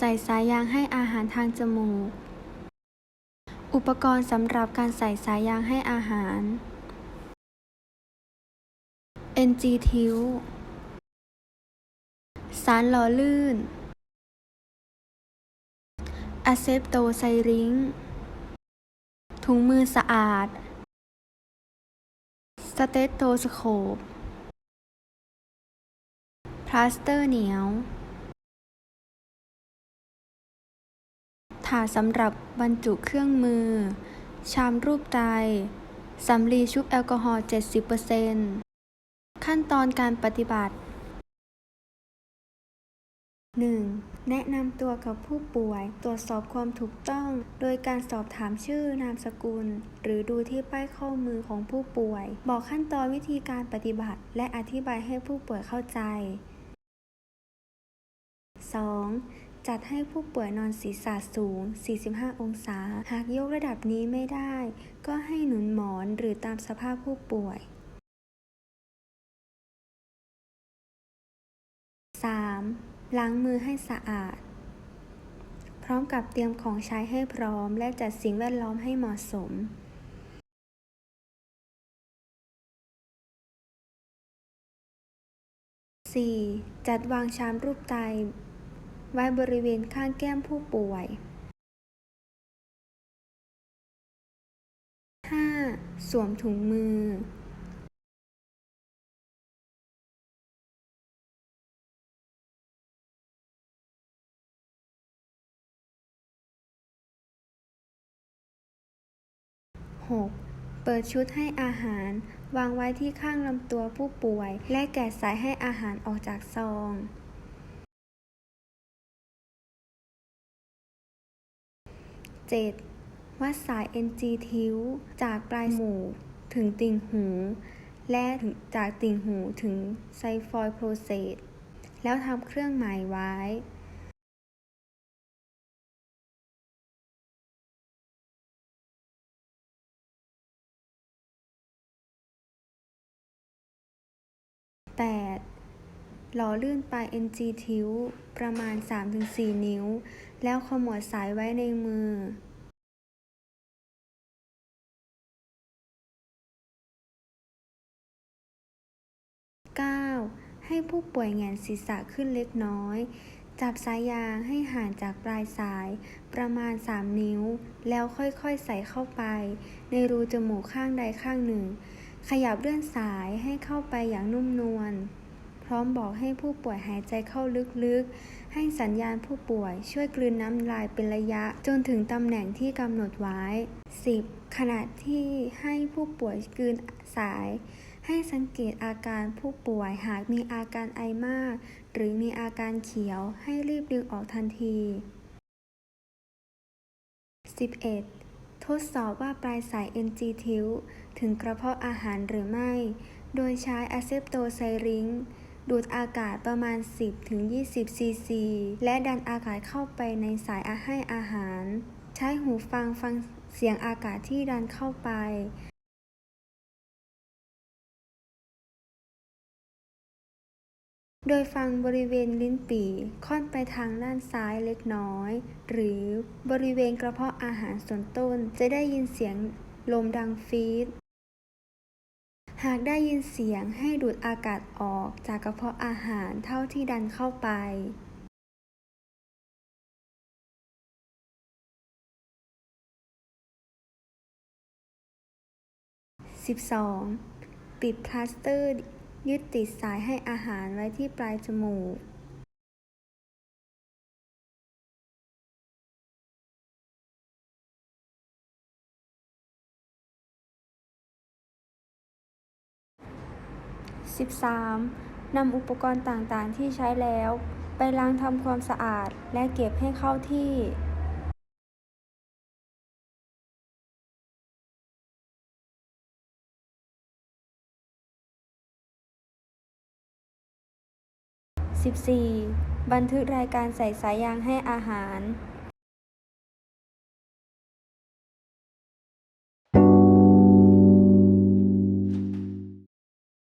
ใส่สายยางให้อาหารทางจมูก อุปกรณ์สำหรับการใส่สายยางให้อาหาร NG ทิวสารหล่อลื่นอะเซปโตไซริงถุงมือสะอาด สเตตโตสโคปพลาสเตอร์เหนียว ถาดสำหรับบรรจุเครื่องมือ ชามรูปไตสำลีชุบแอลกอฮอล์ 70%ขั้นตอนการปฏิบัติ 1. แนะนำตัวกับผู้ป่วย ตรวจสอบความถูกต้อง โดยการสอบถามชื่อนามสกุล หรือดูที่ป้ายข้อมือของผู้ป่วย บอกขั้นตอนวิธีการปฏิบัติ และอธิบายให้ผู้ป่วยเข้าใจ 2. จัดให้ผู้ป่วยนอนศีรษะสูง 45 องศา หากยกระดับนี้ไม่ได้ ก็ให้หนุนหมอนหรือตามสภาพผู้ป่วย 3. ล้างมือให้สะอาด พร้อมกับเตรียมของใช้ให้พร้อม และจัดสิ่งแวดล้อมให้เหมาะสม 4. จัดวางชามรูปไต ไว้บริเวณข้างแก้มผู้ป่วย 5. สวมถุงมือ 6. เปิดชุดให้อาหาร วางไว้ที่ข้างลำตัวผู้ป่วย และแกะสายให้อาหารออกจากซอง 7. วัดสาย NG ทิวจากปลายหมูถึงติ่งหู และจากติ่งหูถึงไซฟอยโปรเซสแล้วทำเครื่องหมายไว้ 8. หล่อลื่นปลาย NG ทิวประมาณ 3-4 นิ้ว แล้วขมวดสายไว้ในมือ ให้ผู้ป่วยแงนศีรษะขึ้นเล็กน้อย จับสายยางให้ห่างจากปลายสายประมาณ 3 นิ้ว แล้วค่อยๆใส่เข้าไป ในรูจมูกข้างใดข้างหนึ่ง ขยับเลื่อนสายให้เข้าไปอย่างนุ่มนวลพร้อมบอกให้ผู้ป่วยหายใจเข้าลึกๆ ให้สัญญาณผู้ป่วยช่วยกลืนน้ำลายเป็นระยะจนถึงตำแหน่งที่กำหนดไว้ 10. ขณะที่ให้ผู้ป่วยกลืนสาย ให้สังเกตอาการผู้ป่วยหากมีอาการไอมาก หรือมีอาการเขียวให้รีบดึงออกทันที 11. ทดสอบว่าปลายสาย NG ทิวถึงกระเพาะอาหารหรือไม่ โดยใช้อะเซปโตไซริงดูดอากาศประมาณ 10-20 ซีซี และดันอากาศเข้าไปในสายอาให้อาหาร ใช้หูฟังฟังเสียงอากาศที่ดันเข้าไป โดยฟังบริเวณลิ้นปี่ค่อนไปทางด้านซ้ายเล็กน้อย หรือบริเวณกระเพาะอาหารส่วนต้นจะได้ยินเสียงลมดังฟีด หากได้ยินเสียงให้ดูดอากาศออกจากกระเพาะอาหารเท่าที่ดันเข้าไป 12. ปิดพลาสเตอร์ ยึดติดสายให้อาหารไว้ที่ปลายจมูก 13. นำอุปกรณ์ต่างๆ ที่ใช้แล้ว ไปล้างทำความสะอาดและเก็บให้เข้าที่ 14. บันทึกรายการใส่สายยางให้อาหาร